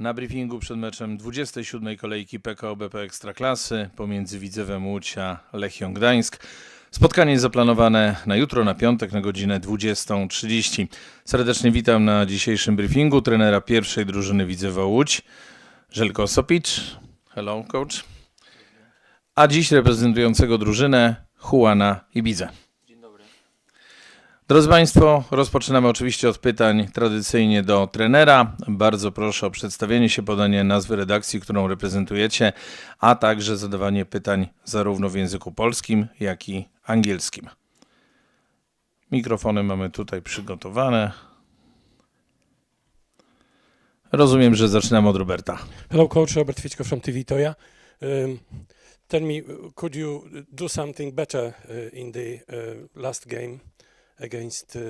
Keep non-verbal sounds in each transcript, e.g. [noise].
Na briefingu przed meczem 27. kolejki PKO BP Ekstraklasy pomiędzy Widzewem Łódź a Lechią Gdańsk. Spotkanie jest zaplanowane na jutro, na piątek, na godzinę 20.30. Serdecznie witam na dzisiejszym briefingu trenera pierwszej drużyny Widzewa Łódź, Żelko Sopicz. Hello, coach. A dziś reprezentującego drużynę Juana Ibiza. Drodzy Państwo, rozpoczynamy oczywiście od pytań tradycyjnie do trenera. Bardzo proszę o przedstawienie się, podanie nazwy redakcji, którą reprezentujecie, a także zadawanie pytań zarówno w języku polskim, jak i angielskim. Mikrofony mamy tutaj przygotowane. Rozumiem, że zaczynamy od Roberta. Hello, coach Robert Ficzko from TV Toya. Um, tell me, could you do something better uh, in the uh, last game against uh,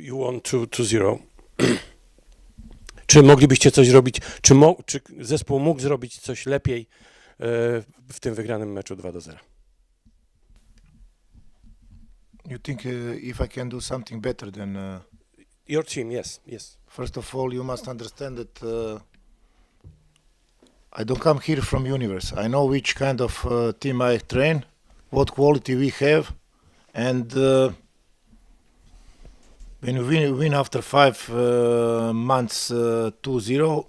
you won 2-0? [clears throat] czy moglibyście coś zrobić, czy, mo, czy zespół mógł zrobić coś lepiej uh, w tym wygranym meczu 2 0? You think uh, if I can do something better than uh, Your team, yes, yes. first of all you must understand that uh, I don't come here from universe. I know which kind of uh, team I train, what quality we have, and uh, when we win, win after five uh, months uh, 2-0,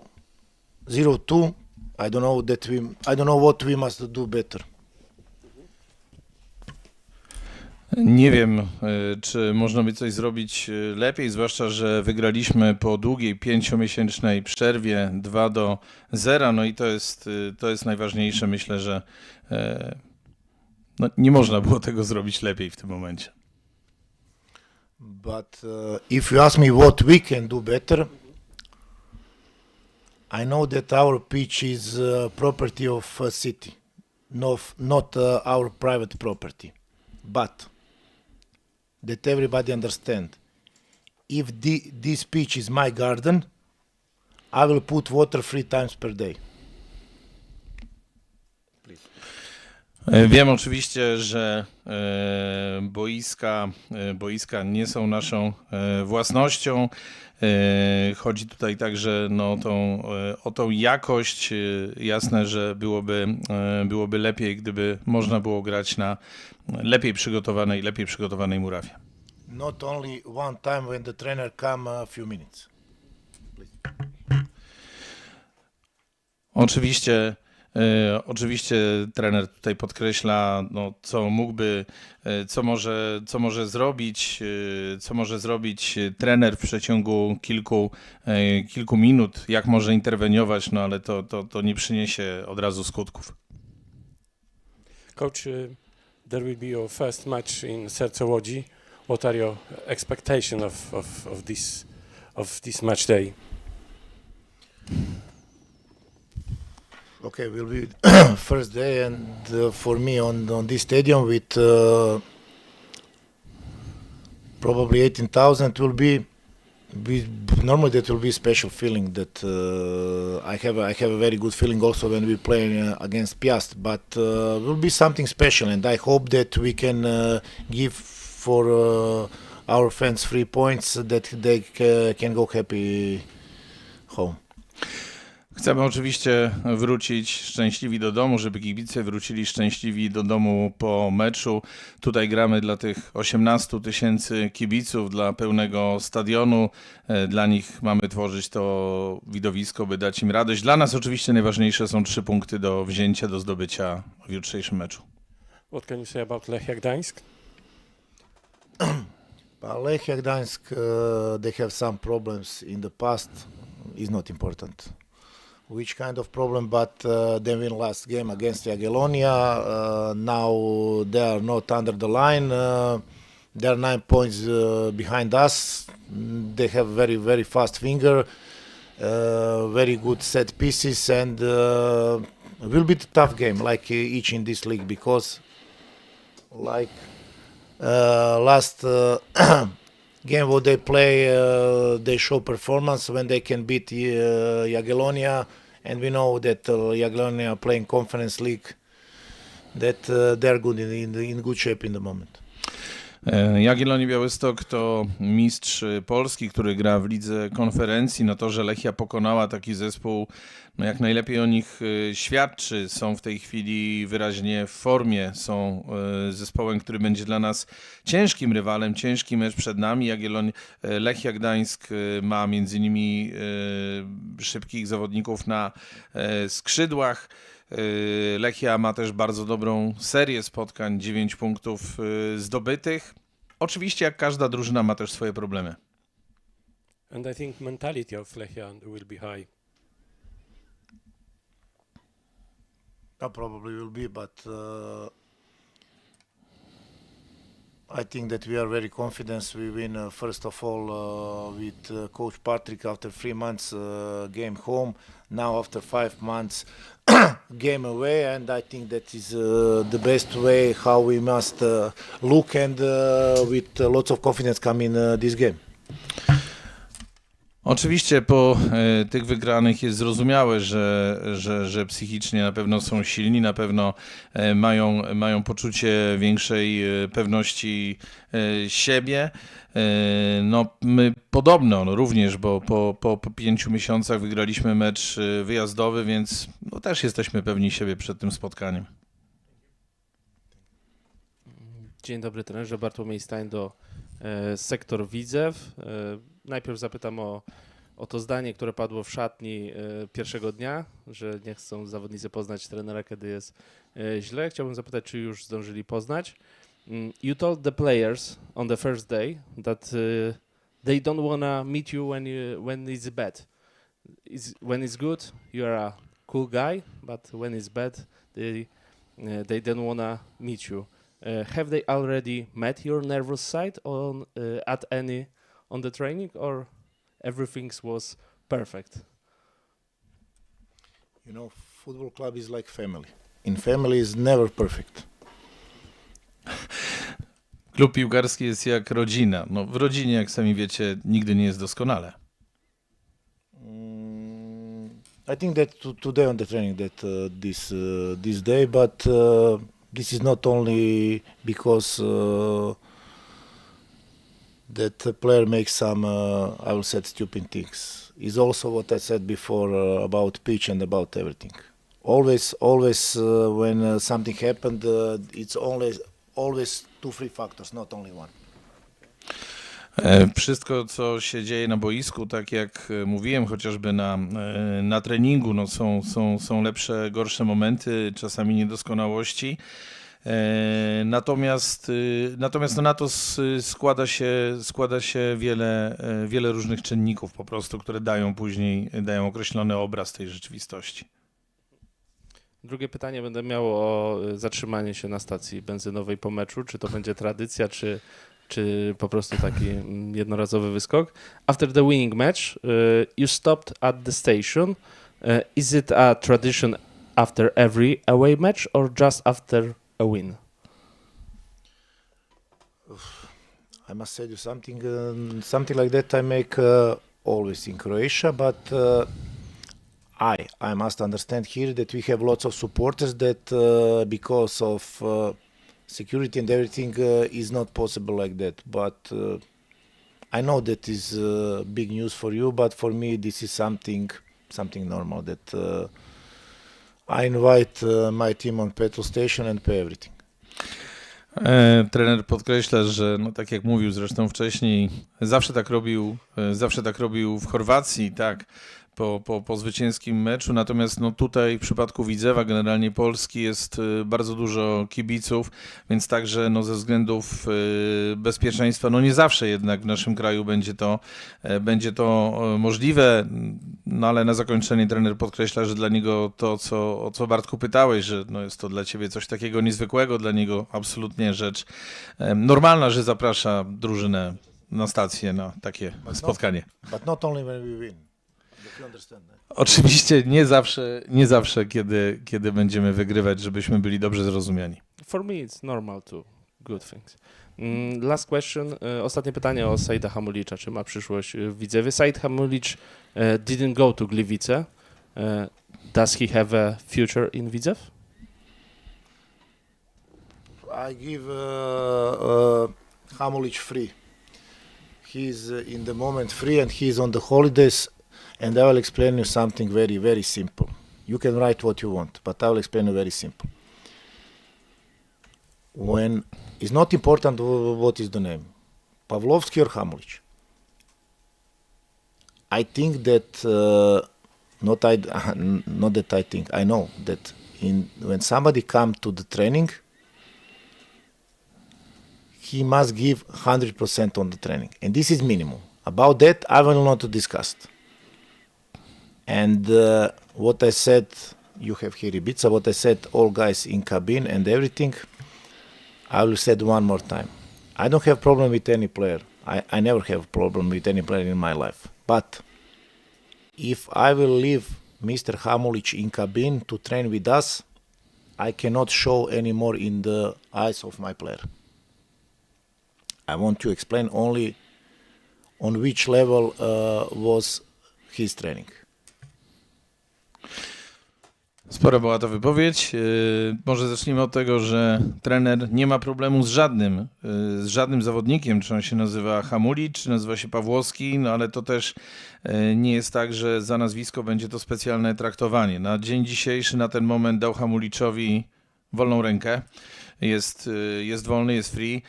0-2, I don't know that we I don't know what we must do better. Nie wiem, y, czy można by coś zrobić y, lepiej, zwłaszcza, że wygraliśmy po długiej pięciomiesięcznej przerwie 2 do 0. No i to jest, y, to jest najważniejsze. Myślę, że e, no, nie można było tego zrobić lepiej w tym momencie. But uh, if you ask me what we can do better, I know that our pitch is uh, property of uh, city, not not uh, our private property. But that everybody understand, if the, this pitch is my garden, I will put water three times per day. Wiem oczywiście, że e, boiska, e, boiska nie są naszą e, własnością. E, Chodzi tutaj także no, o, tą, e, o tą jakość. E, Jasne, że byłoby, e, byłoby lepiej, gdyby można było grać na lepiej przygotowanej, lepiej przygotowanej murawie. Not only one time when the trainer come a few minutes. Oczywiście, e, oczywiście trener tutaj podkreśla, no, co mógłby, e, co może, co może zrobić, e, co może zrobić trener w przeciągu kilku, e, kilku minut, jak może interweniować, no ale to, to, to nie przyniesie od razu skutków. Coach, there will be your first match in Serce Łodzi. What are your expectations of, of, of, this, of this match day? Okay, will be [clears throat] first day, and uh, for me on on this stadium with uh, probably eighteen thousand will be. Normally that will be special feeling that uh, I have. I have a very good feeling also when we play uh, against Piast, but uh, will be something special, and I hope that we can uh, give for uh, our fans three points that they ca- can go happy home. Chcemy oczywiście wrócić szczęśliwi do domu, żeby kibice wrócili szczęśliwi do domu po meczu. Tutaj gramy dla tych 18 tysięcy kibiców, dla pełnego stadionu. E, Dla nich mamy tworzyć to widowisko, by dać im radość. Dla nas oczywiście najważniejsze są trzy punkty do wzięcia, do zdobycia w jutrzejszym meczu. What can you say about Lechia Gdańsk? [clears throat] But Lechia Gdańsk, uh, they have some problems in the past. Is not important. Which kind of problem? But uh, they win last game against Jagiellonia. Uh, now they are not under the line. Uh, they are nine points uh, behind us. They have very very fast finger, uh, very good set pieces, and uh, will be a tough game like uh, each in this league because, like uh, last uh, [clears throat] game what they play, uh, they show performance when they can beat uh, Jagiellonia, and we know that uh, Jagiellonia playing Conference League, that uh, they are good in, in in good shape in the moment. E, Jagiellonii Białystok to mistrz Polski, który gra w lidze konferencji. No to, że Lechia pokonała taki zespół, no jak najlepiej o nich e, świadczy. Są w tej chwili wyraźnie w formie. Są e, zespołem, który będzie dla nas ciężkim rywalem. Ciężki mecz przed nami. Lechia Gdańsk ma między innymi szybkich zawodników na skrzydłach. Yy, Lechia ma też bardzo dobrą serię spotkań, 9 punktów yy, zdobytych. Oczywiście, jak każda drużyna, ma też swoje problemy. And I think mentality of Lechia will be high. Uh, probably will be, but uh, I think that we are very confident. We win uh, first of all uh, with uh, Coach Patrick after three months uh, game home. Now after five months [coughs] game away, and I think that is uh, the best way how we must uh, look and with lots of confidence come in this game. Oczywiście po e, tych wygranych jest zrozumiałe, że, że, że psychicznie na pewno są silni, na pewno e, mają, mają poczucie większej e, pewności siebie. No, my podobno no, również, bo po, po, po pięciu miesiącach wygraliśmy mecz wyjazdowy, więc no, też jesteśmy pewni siebie przed tym spotkaniem. Dzień dobry trenerze, Bartłomiej Stań do Sektor Widzew. Najpierw zapytam o, o to zdanie, które padło w szatni e, pierwszego dnia, że nie chcą zawodnicy poznać trenera, kiedy jest e, źle. Chciałbym zapytać, czy już zdążyli poznać. Mm, You told the players on the first day that uh, they don't wanna meet you when you when it's bad. It's, when it's good, you are a cool guy, but when it's bad, they they don't wanna meet you. Have they already met your nervous side on at any on the training, or everything was perfect? You know, football club is like family. In family is never perfect. [laughs] Klub piłkarski jest jak rodzina. No, w rodzinie, jak sami wiecie, nigdy nie jest doskonale. Mm, I think that to, today on the training that uh, this uh, this day, but uh, this is not only because uh, that player makes some uh, I will say stupid things. Is also what I said before uh, about pitch and about everything. Always, always uh, when uh, something happened, uh, it's always always two three factors, not only one. E, Wszystko, co się dzieje na boisku, tak jak e, mówiłem, chociażby na, e, na treningu, no są, są, są lepsze, gorsze momenty, czasami niedoskonałości. E, Natomiast, y, natomiast na to składa się, składa się wiele, e, wiele różnych czynników po prostu, które dają później, dają określony obraz tej rzeczywistości. Drugie pytanie będę miał o y, zatrzymanie się na stacji benzynowej po meczu. Czy to będzie tradycja, czy, czy po prostu taki mm, jednorazowy wyskok? After the winning match, y, you stopped at the station. Is it a tradition after every away match, or just after a win? [sighs] I must say you something, um, something like that. I make uh, always in Croatia, but uh, I, I must understand here that we have lots of supporters that uh, because of uh, security and everything uh, is not possible like that. But uh, I know that is uh, big news for you, but for me this is something, something normal. That uh, I invite uh, my team on petrol station and pay everything. E, Trener podkreśla, że no tak jak mówił zresztą wcześniej, zawsze tak robił, e, zawsze tak robił w Chorwacji, tak, po, po, po zwycięskim meczu, natomiast no tutaj w przypadku Widzewa, generalnie Polski jest e, bardzo dużo kibiców, więc także no ze względów e, bezpieczeństwa, no nie zawsze jednak w naszym kraju będzie to, e, będzie to możliwe, no ale na zakończenie trener podkreśla, że dla niego to, co, o co Bartku pytałeś, że no jest to dla ciebie coś takiego niezwykłego, dla niego absolutnie rzecz normalna, że zaprasza drużynę na stację na takie spotkanie. But not only when we win. That you understand that. Oczywiście nie zawsze, nie zawsze kiedy, kiedy będziemy wygrywać, żebyśmy byli dobrze zrozumiani. For me, it's normal too. Good things. Mm, Last question. y, Ostatnie pytanie o Saida Hamulicza. Czy ma przyszłość w Widzewie? Said Hamulicz y, didn't go to Gliwice. Does he have a future in Widzew? I give uh, uh, Hamulic free. He's uh, in the moment free and he's on the holidays. And I will explain you something very, very simple. You can write what you want, but I will explain you very simple. When it's not important what is the name, Pavlovsky or Hamulic. I think that uh, not I [laughs] not that I think I know that in when somebody come to the training he must give 100% on the training and this is minimum about that I will not discuss and uh, what I said you have here Ibiza what I said all guys in cabin and everything I will say one more time I don't have problem with any player I, I never have problem with any player in my life but if I will leave Mr. Hamulic in cabin to train with us, I cannot show anymore in the eyes of my player. I want to explain only on which level uh, was his training. Spora była to wypowiedź. Yy, Może zacznijmy od tego, że trener nie ma problemu z żadnym, yy, z żadnym zawodnikiem, czy on się nazywa Hamulic, czy nazywa się Pawłowski, no ale to też yy, nie jest tak, że za nazwisko będzie to specjalne traktowanie. Na dzień dzisiejszy, na ten moment dał Hamuliczowi wolną rękę. Jest, jest wolny, jest free,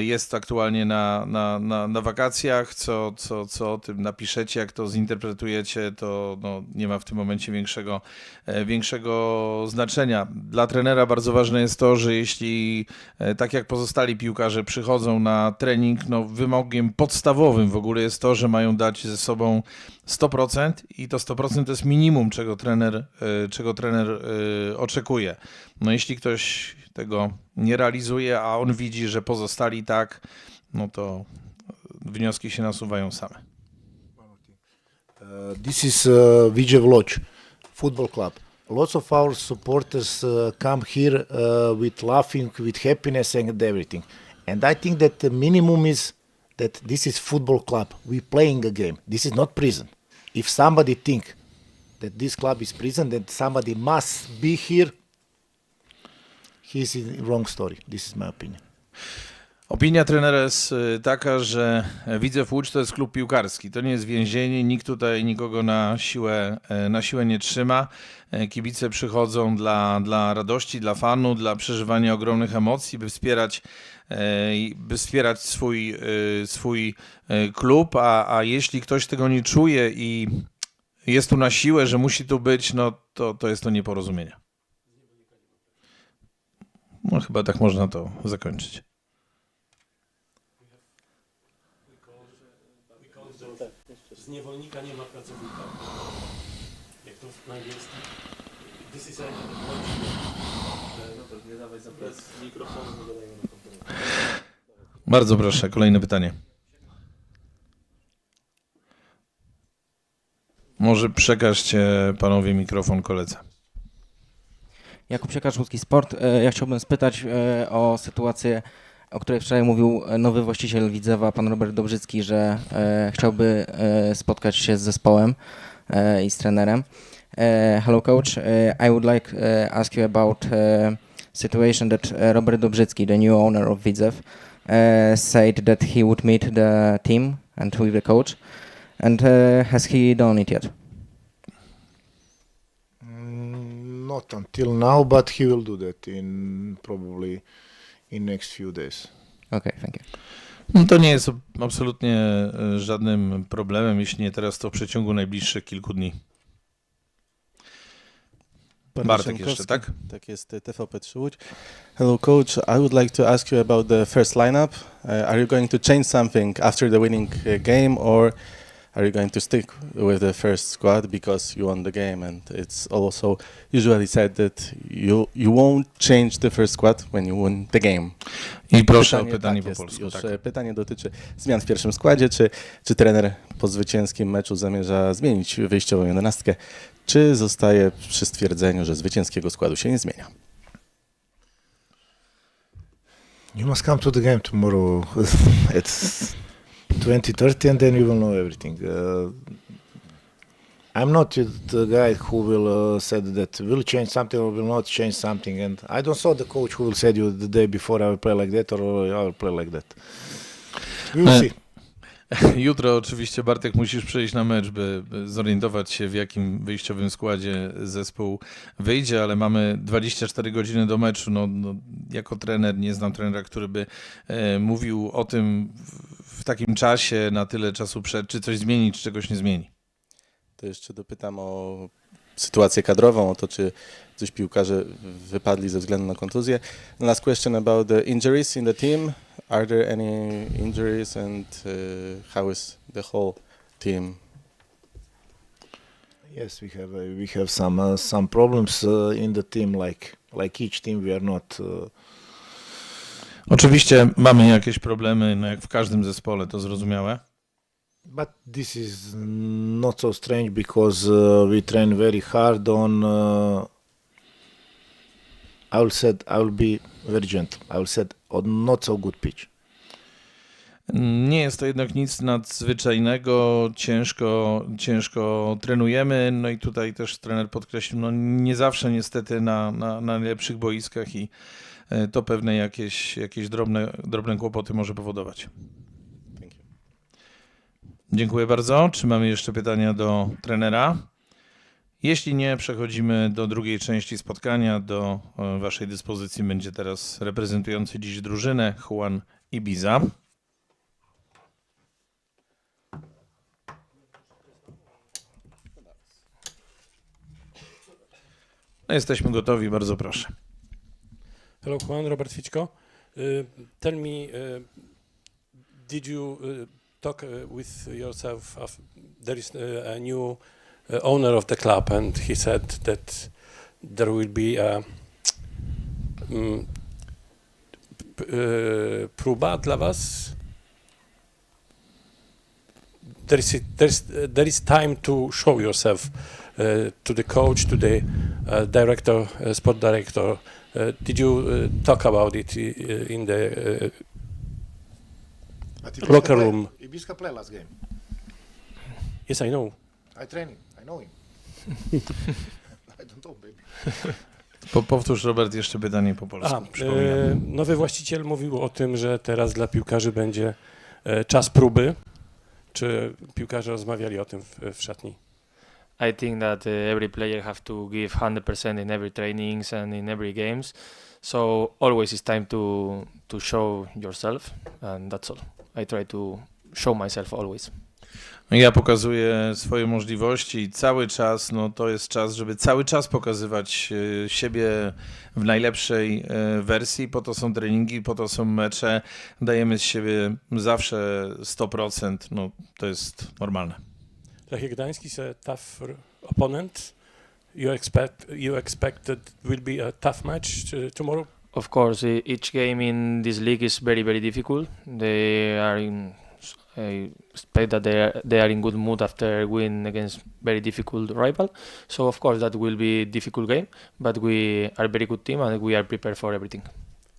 jest aktualnie na, na, na, na wakacjach. Co, co, co o tym napiszecie, jak to zinterpretujecie, to no, nie ma w tym momencie większego e, większego znaczenia. Dla trenera bardzo ważne jest to, że jeśli e, tak jak pozostali piłkarze przychodzą na trening, no wymogiem podstawowym w ogóle jest to, że mają dać ze sobą 100% i to 100% to jest minimum, czego trener, e, czego trener e, oczekuje. No jeśli ktoś tego nie realizuje, a on widzi, że pozostali tak, no to wnioski się nasuwają same. Uh, this is uh, Vijev Lodge Football Club. Lots of our supporters uh, come here uh, with laughing, with happiness, and everything. And I think that the minimum is that this is football club. We playing a game. This is not prison. If somebody think that this club is prison, then somebody must be here. He's in wrong story. This is my opinion. Opinia trenera jest y, taka, że Widzew Łódź to jest klub piłkarski. To nie jest więzienie, nikt tutaj nikogo na siłę, e, na siłę nie trzyma. E, Kibice przychodzą dla, dla radości, dla fanu, dla przeżywania ogromnych emocji, by wspierać, e, by wspierać swój, swój e, klub, a, a jeśli ktoś tego nie czuje i jest tu na siłę, że musi tu być, no to, to jest to nieporozumienie. No chyba tak można to zakończyć. Z niewolnika nie ma pracownika. Jak to na? This is a... Bardzo proszę, kolejne pytanie. Może przekażcie panowie mikrofon koledze. Jakub Siekarz, Łódzki Sport. E, Ja chciałbym spytać e, o sytuację, o której wczoraj mówił nowy właściciel Widzewa, pan Robert Dobrzycki, że e, chciałby spotkać się z zespołem i z trenerem. Hello coach, I would like e, ask you about situation that Robert Dobrzycki, the new owner of Widzew, said that he would meet the team and with the coach. And has he done it yet? Not until now, but he will do that in probably in next few days. Okay, thank you. No to nie jest ab- absolutnie e, żadnym problemem, jeśli nie teraz, to w przeciągu najbliższych kilku dni. Pan Bartek jeszcze, tak? Tak jest, TVP3 Łódź. Hello coach, I would like to ask you about the first lineup. Uh, are you going to change something after the winning game or are you going to stick with the first squad because you won the game and it's also usually said that you you won't change the first squad when you win the game. I proszę o pytanie tak po polsku. Już, Tak. Pytanie dotyczy zmian w pierwszym składzie. Czy, czy trener po zwycięskim meczu zamierza zmienić wyjściową jedenastkę, czy zostaje przy stwierdzeniu, że zwycięskiego składu się nie zmienia? You must come to the game tomorrow [laughs] at 20:30, and then you will know everything. Uh, I'm not the guy who will uh, said that will change something or will not change something, and I don't saw the coach who will said you the day before I will play like that or I will play like that. We will Uh, see. [laughs] Jutro oczywiście Bartek musisz przyjść na mecz, by by zorientować się w jakim wyjściowym składzie zespół wyjdzie, ale mamy 24 godziny do meczu. No, no, jako trener nie znam trenera, który by e, mówił o tym w, w takim czasie, na tyle czasu przed, czy coś zmieni, czy czegoś nie zmieni. To jeszcze dopytam o sytuację kadrową, o to, czy coś piłkarze wypadli ze względu na kontuzję. Last question about the injuries in the team. Are there any injuries and uh, how is the whole team? Yes, we have uh, we have some uh, some problems uh, in the team. Like like each team, we are not. Uh, Oczywiście mamy jakieś problemy, no jak w każdym zespole, to zrozumiałe. But this is not so strange because uh, we train very hard on. Uh, I will said I will be very gentle. I will said on not so good pitch. Nie jest to jednak nic nadzwyczajnego, ciężko, ciężko trenujemy, no i tutaj też trener podkreślił, no nie zawsze niestety na, na, na najlepszych boiskach i e, to pewne jakieś, jakieś drobne, drobne kłopoty może powodować. Dziękuję bardzo. Czy mamy jeszcze pytania do trenera? Jeśli nie, przechodzimy do drugiej części spotkania. Do e, Waszej dyspozycji będzie teraz reprezentujący dziś drużynę Juan Ibiza. No, jesteśmy gotowi, bardzo proszę. Hello, Juan, Robert Ficzko. Uh, tell me, uh, did you uh, talk uh, with yourself? Of, there is uh, a new uh, owner of the club, and he said that there will be a um, uh, próba dla was. There is, there is, there is time to show yourself to the coach, to the uh, director, uh, sport director. Uh, did you uh, talk about it uh, in the uh, Locker room. Ibiska play last game. yes i know I train him. I know him. [laughs] I don't know, baby. Po, powtórz, Robert, jeszcze pytanie po polsku. A, e, nowy właściciel mówił o tym że teraz dla piłkarzy będzie e, czas próby czy piłkarze rozmawiali o tym w, w szatni I think that uh, every player have to give 100% in every trainings and in every games. So always it's time to to show yourself, and that's all. I try to show myself always. Ja pokazuję swoje możliwości i cały czas, no to jest czas, żeby cały czas pokazywać e, siebie w najlepszej e, wersji. Po to są treningi, po to są mecze. Dajemy z siebie zawsze 100%. No to jest normalne. Lechia Gdańsk is a tough opponent you expect you expect that will be a tough match tomorrow Of course, each game in this league is very very difficult. They are in. I expect that they are, they are in good mood after win against very difficult rival. So of course that will be a difficult game, but we are a very good team and we are prepared for everything.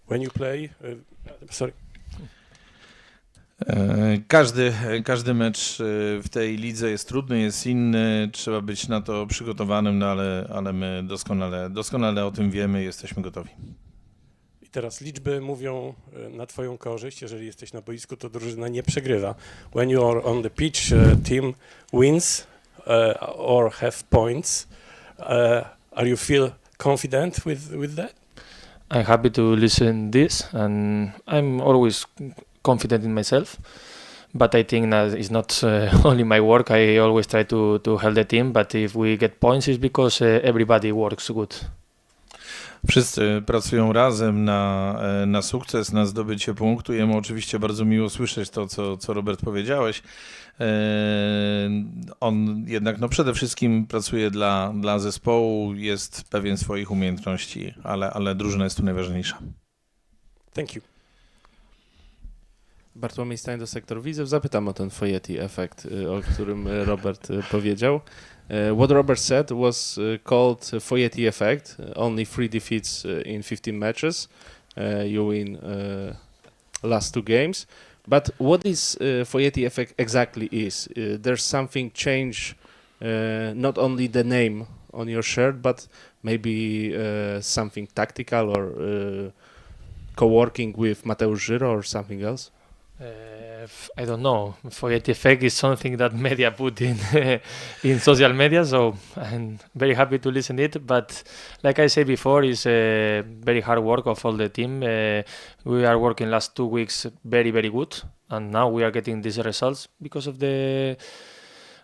when you play uh, sorry Każdy, każdy mecz e, w tej lidze jest trudny, jest inny, trzeba być na to przygotowanym, no ale, ale my doskonale, doskonale o tym wiemy i jesteśmy gotowi. I teraz liczby mówią e, na twoją korzyść. Jeżeli jesteś na boisku, to drużyna nie przegrywa. When you are on the pitch, team wins or have points. Are you feel confident with, with that? I'm happy to listen this, and I'm always confident in myself. But I think that it's not uh, [laughs] only my work. I always try to to help the team. But if we get points, it's because uh, everybody works good. Wszyscy pracują razem na, e, na sukces, na zdobycie punktu. Jemu oczywiście bardzo miło słyszeć to, co, co Robert powiedziałeś. E, On jednak no przede wszystkim pracuje dla, dla zespołu, jest pewien swoich umiejętności, ale, ale drużyna jest tu najważniejsza. Thank you. Bartłomiej Stań do sektor Widzew. Zapytam o ten Foyeti efekt, y, o którym y, Robert y, powiedział. What Robert said was called Foyeti effect. Only three defeats in 15 matches. You win last two games. But what is Foyeti effect exactly is? There's something change not only the name on your shirt, but maybe something tactical or co-working with Mateusz Żyro or something else? Uh, I don't know. Forget effect is something that media put in [laughs] in social media, so I'm very happy to listen it. But like I said before, it's a very hard work of all the team. Uh, we are working last two weeks very very good, and now we are getting these results because of the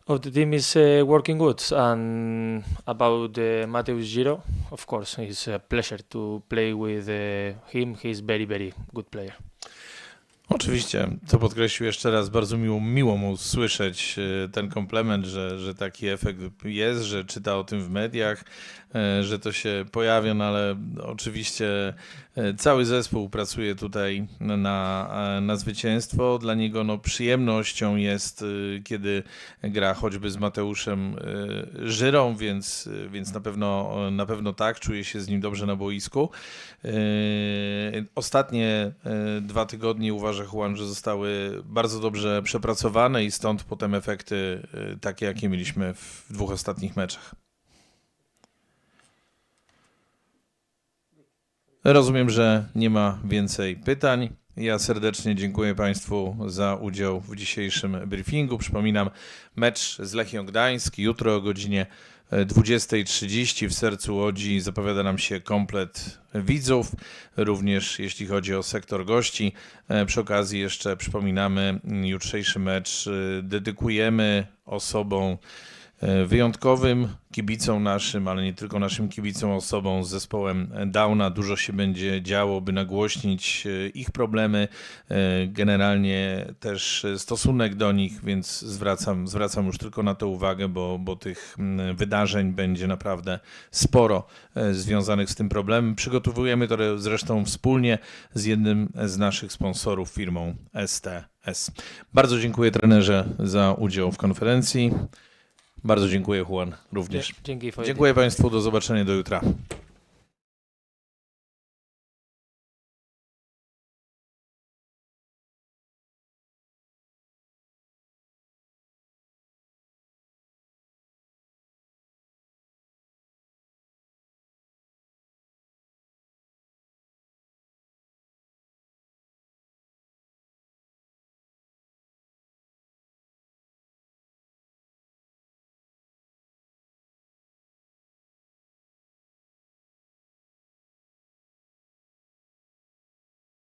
of the team is uh, working good. And about uh, Mateus Giro, of course, it's a pleasure to play with uh, him. He's very very good player. Oczywiście, to podkreślił jeszcze raz, bardzo miło, miło mu słyszeć e, ten komplement, że, że taki efekt jest, że czyta o tym w mediach, e, że to się pojawia, no ale oczywiście e, cały zespół pracuje tutaj na, na zwycięstwo. Dla niego no, przyjemnością jest, kiedy gra choćby z Mateuszem Żyrą, więc, więc na, pewno, na pewno tak, czuje się z nim dobrze na boisku. Ostatnie dwa tygodnie uważa Juan, że zostały bardzo dobrze przepracowane i stąd potem efekty e, takie, jakie mieliśmy w dwóch ostatnich meczach. Rozumiem, że nie ma więcej pytań. Ja serdecznie dziękuję Państwu za udział w dzisiejszym briefingu. Przypominam, mecz z Lechią Gdańsk jutro o godzinie 20.30 w sercu Łodzi zapowiada nam się komplet widzów, również jeśli chodzi o sektor gości. E, Przy okazji jeszcze przypominamy, jutrzejszy mecz e, dedykujemy osobom wyjątkowym, kibicom naszym, ale nie tylko naszym kibicom, osobom z zespołem Downa. Dużo się będzie działo, by nagłośnić e, ich problemy, e, generalnie też e, stosunek do nich, więc zwracam, zwracam już tylko na to uwagę, bo, bo tych wydarzeń będzie naprawdę sporo e, związanych z tym problemem. Przygotowujemy to zresztą wspólnie z jednym z naszych sponsorów, firmą STS. Bardzo dziękuję trenerze za udział w konferencji. Bardzo dziękuję Juan również. Dzięki Dziękuję Państwu, do zobaczenia do jutra.